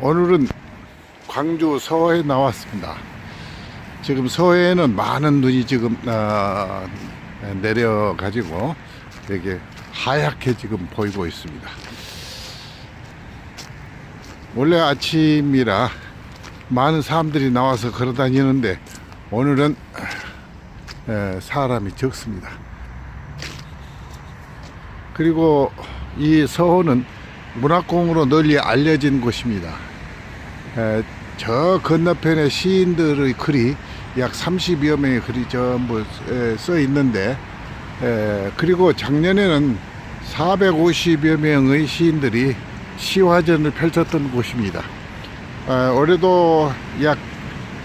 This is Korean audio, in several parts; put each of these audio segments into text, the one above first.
오늘은 광주 서해에 나왔습니다. 지금 서해에는 많은 눈이 지금 어, 내려가지고 되게 하얗게 지금 보이고 있습니다. 원래 아침이라 많은 사람들이 나와서 걸어 다니는데 오늘은 에, 사람이 적습니다. 그리고 이 서호는 문학공으로 널리 알려진 곳입니다. 에, 저 건너편에 시인들의 글이 약 30여 명의 글이 전부 에, 써 있는데 에, 그리고 작년에는 450여 명의 시인들이 시화전을 펼쳤던 곳입니다. 아, 올해도 약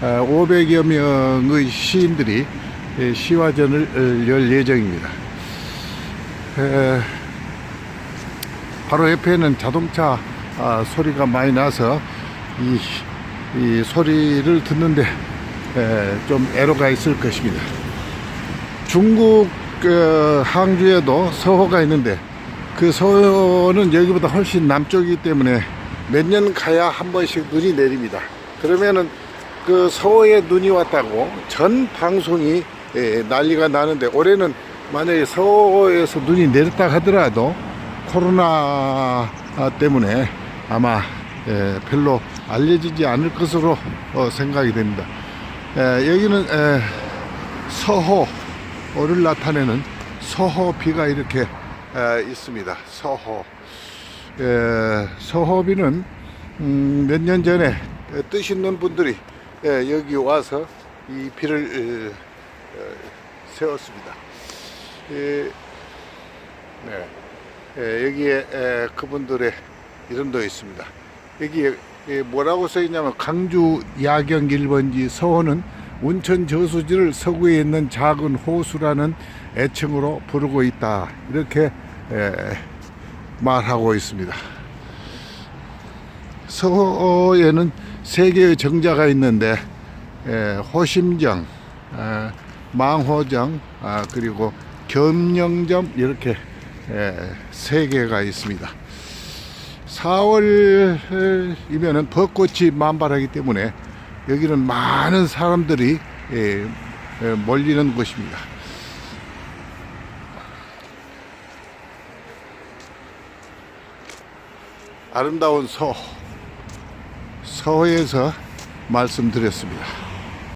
500여 명의 시인들이 에, 시화전을 어, 열 예정입니다. 에, 바로 옆에는 자동차 아, 소리가 많이 나서 이, 이 소리를 듣는데 에, 좀 애로가 있을 것입니다. 중국 어, 항주에도 서호가 있는데 그 서호는 여기보다 훨씬 남쪽이기 때문에 몇 년 가야 한 번씩 눈이 내립니다. 그러면은 그 서호에 눈이 왔다고 전 방송이 에, 난리가 나는데 올해는 만약에 서호에서 눈이 내렸다 하더라도 코로나 때문에 아마 에, 별로 알려지지 않을 것으로 어, 생각이 됩니다. 에, 여기는 에, 서호를 나타내는 서호비가 이렇게 에, 있습니다. 서호. 에, 서호비는 음, 몇년 전에 에, 뜻 있는 분들이 에, 여기 와서 이 비를 에, 에, 세웠습니다. 에, 네. 에, 여기에 에, 그분들의 이름도 있습니다. 여기에 에, 뭐라고 써 있냐면 강주 야경 1번지 서호는 온천 저수지를 서구에 있는 작은 호수라는 애칭으로 부르고 있다. 이렇게 에, 말하고 있습니다. 서호에는 세 개의 정자가 있는데 에, 호심정, 에, 망호정, 아, 그리고 겸영점 이렇게 에, 세 개가 있습니다. 4월이면은 벚꽃이 만발하기 때문에 여기는 많은 사람들이 에, 에, 몰리는 곳입니다. 아름다운 서 서해에서 말씀드렸습니다.